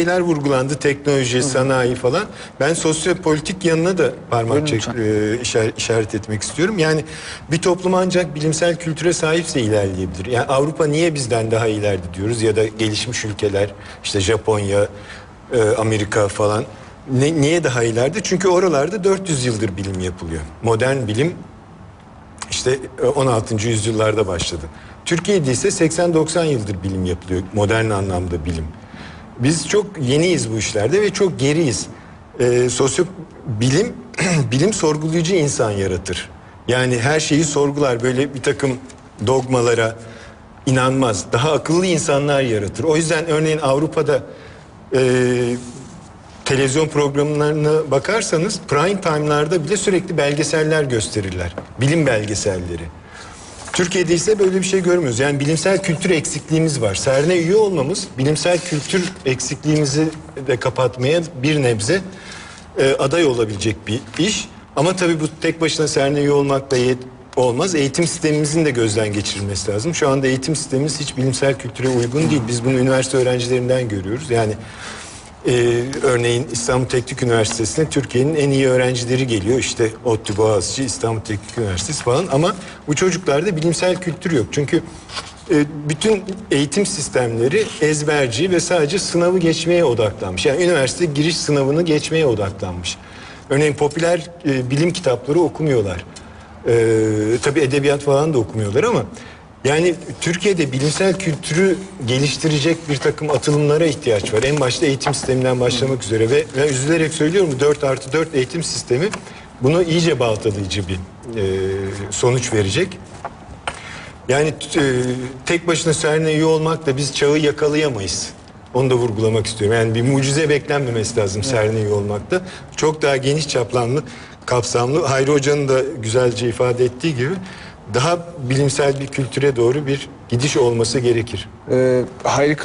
şeyler vurgulandı. Teknoloji, sanayi falan. Ben sosyopolitik yanına da parmak çek, e, işaret, işaret etmek istiyorum. Yani bir toplum ancak bilimsel kültüre sahipse ilerleyebilir. Yani Avrupa niye bizden daha ileride diyoruz ya da gelişmiş ülkeler işte Japonya, e, Amerika falan ne, niye daha ileride? Çünkü oralarda 400 yıldır bilim yapılıyor. Modern bilim işte e, 16. yüzyıllarda başladı. Türkiye'de ise 80-90 yıldır bilim yapılıyor. Modern anlamda bilim. Biz çok yeniyiz bu işlerde ve çok geriyiz. Ee, sosyo bilim bilim sorgulayıcı insan yaratır. Yani her şeyi sorgular böyle bir takım dogmalara inanmaz. Daha akıllı insanlar yaratır. O yüzden örneğin Avrupa'da e, televizyon programlarına bakarsanız prime time'larda bile sürekli belgeseller gösterirler. Bilim belgeselleri. Türkiye'de ise böyle bir şey görmüyoruz. Yani bilimsel kültür eksikliğimiz var. CERN'e üye olmamız bilimsel kültür eksikliğimizi de kapatmaya bir nebze e, aday olabilecek bir iş. Ama tabii bu tek başına CERN'e üye olmakla yet olmaz. Eğitim sistemimizin de gözden geçirilmesi lazım. Şu anda eğitim sistemimiz hiç bilimsel kültüre uygun değil. Biz bunu üniversite öğrencilerinden görüyoruz. Yani ee, örneğin İstanbul Teknik Üniversitesi'ne Türkiye'nin en iyi öğrencileri geliyor. İşte ODTÜ, Boğaziçi, İstanbul Teknik Üniversitesi falan. Ama bu çocuklarda bilimsel kültür yok. Çünkü e, bütün eğitim sistemleri ezberci ve sadece sınavı geçmeye odaklanmış. Yani üniversite giriş sınavını geçmeye odaklanmış. Örneğin popüler e, bilim kitapları okumuyorlar. Ee, tabii edebiyat falan da okumuyorlar ama yani Türkiye'de bilimsel kültürü geliştirecek bir takım atılımlara ihtiyaç var. En başta eğitim sisteminden başlamak üzere ve ben üzülerek söylüyorum 4 artı 4 eğitim sistemi bunu iyice baltalayıcı bir e, sonuç verecek. Yani e, tek başına CERN'e üye olmakla biz çağı yakalayamayız. Onu da vurgulamak istiyorum. Yani bir mucize beklenmemesi lazım CERN'e üye olmakta. Çok daha geniş çaplamlı, kapsamlı. Hayri Hoca'nın da güzelce ifade ettiği gibi daha bilimsel bir kültüre doğru bir gidiş olması gerekir. Ee, Hayri